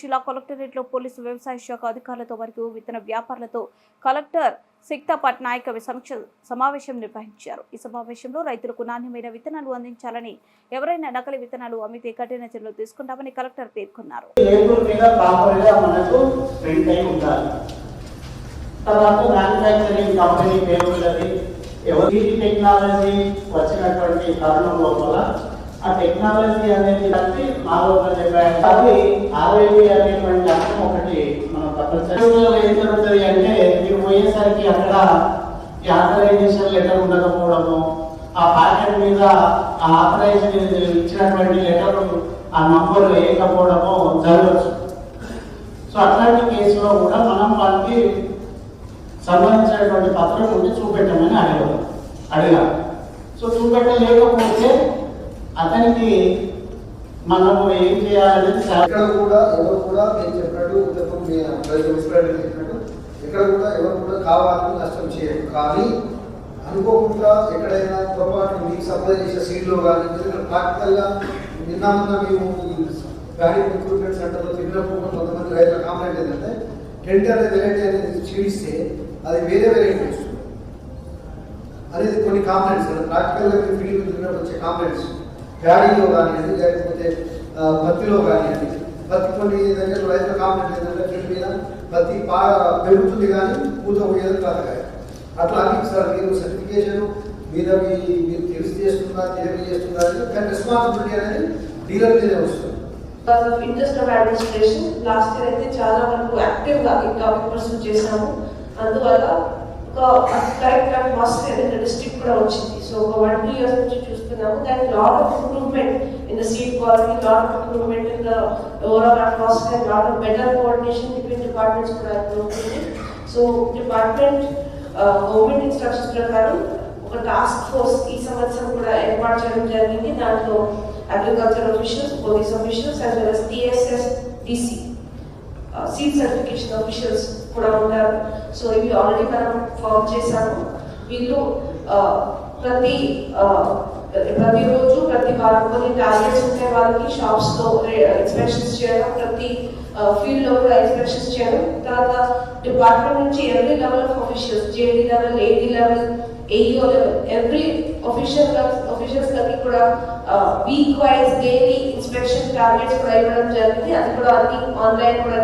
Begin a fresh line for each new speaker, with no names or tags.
జిల్లా కలెక్టరేట్లో పోలీసు వ్యవసాయ శాఖ అధికారులతో మరియు విత్తన వ్యాపారులతో కలెక్టర్ సిక్తా పట్నాయక్ సమీక్ష సమావేశం నిర్వహించారు. ఈ సమావేశంలో రైతులకు నాణ్యమైన విత్తనాలు అందించాలని ఎవరైనా నకలి విత్తనాలు అమ్మితే కఠిన చర్యలు తీసుకుంటామని కలెక్టర్ పేర్కొన్నారు.
ఎవరి టెక్నాలజీ వచ్చినటువంటి కారణం లోపల ఆ టెక్నాలజీ అనేది బట్టి మా చెప్పారు అది ఆర్ఐబి అనేటువంటి అంశం ఒకటి మనం తప్పనిసరిగా ఏం జరుగుతుంది అంటే మీరు పోయేసరికి అక్కడ ఈ ఆథరైజేషన్ లెటర్ ఉండకపోవడము ఆ ప్యాకెట్ మీద ఆ ఆథరైజేషన్ ఇచ్చినటువంటి లెటర్ ఆ నంబర్ వేయకపోవడము జరగచ్చు. సో అట్లాంటి కేసులో కూడా మనం వాళ్ళకి సంబంధించినటువంటి పత్రం ఉండి చూపెట్టమని అడిగారు అడిగారు సో చూపెట్టలేకపోతే అతనికి మనము ఏం చేయాలి
ఇక్కడ కూడా ఎవరు కూడా నేను చెప్పినట్టు ఉత్తమం మీ చెప్పినట్టు ఎక్కడ కూడా ఎవరు కూడా కావాలని నష్టం చేయరు. కానీ అనుకోకుండా ఎక్కడైనా పొరపాటు మీకు సప్లై చేసే సీట్లో కానీ ఎందుకంటే ప్రాక్టికల్గా నిన్న మేము ఈ ప్యాడీ రిక్రూట్మెంట్ సెంటర్లో తిరిగినప్పుడు కొంతమంది రైతుల కాంప్లైంట్ ఏంటంటే టెంట్ అనే వెరైటీ అనేది చీడిస్తే అది వేరే వెరైటీ వస్తుంది. అనేది కొన్ని కాంప్లైంట్స్ ప్రాక్టికల్గా మీరు ఫీల్డ్ తిరిగినప్పుడు వచ్చే కాంప్లైంట్స్. ప్యాడీలో కానివ్వండి లేకపోతే పత్తిలో కానివ్వండి పత్తి కొన్ని దగ్గర రైతుల కాంప్లైంట్ ఏంటంటే ఫీల్డ్ మీద పత్తి బాగా పెరుగుతుంది కానీ పూత పోయేది కాదు కాదు అట్లా అని సార్ మీరు సర్టిఫికేషన్ మీద మీ- మీరు తెలిసి చేస్తున్నా తెలియని కానీ రెస్పాన్సిబిలిటీ అనేది డీలర్ మీదే వస్తుంది.
Interest of administration last year అయితే చాలా వరకు యాక్టివ్గా ఈ టాపిక్ పర్సన్ చేశాము. అందువల్ల ఒక కరెక్ట్ అట్మాస్ఫియర్ ఇన్ డిస్ట్రిక్ట్ కూడా వచ్చింది. సో ఒక వన్ టూ ఇయర్స్ నుంచి చూస్తున్నాము. దాని lot of improvement in the seed quality lot of improvement in the overall atmosphere lot of better coordination between departments కూడా ఇంప్రూవ్ అవుతుంది సో డిపార్ట్మెంట్ గవర్నమెంట్ ఇన్స్ట్రక్షన్స్ ప్రకారం ఒక టాస్క్ ఫోర్స్ ఈ సంవత్సరం కూడా ఏర్పాటు చేయడం జరిగింది. దాంట్లో agriculture officials police officials as well as TSS DC seed certification officials కూడా ఉంటారు. సో ఇవి ఆల్రెడీ మనం ఫామ్ చేశాము. వీళ్ళు ప్రతి ప్రతిరోజు ప్రతి వారం కొన్ని టార్గెట్స్ ఉంటే వాళ్ళకి షాప్స్లో ఇన్స్పెక్షన్స్ చేయడం ప్రతి ఫీల్డ్లో కూడా ఇన్స్పెక్షన్స్ చేయడం. తర్వాత డిపార్ట్మెంట్ నుంచి every level of officials JD level AD level AEO level every official officials లకి కూడా week wise daily inspection targets కూడా ఇవ్వడం జరిగింది. అది కూడా అన్ని ఆన్లైన్ కూడా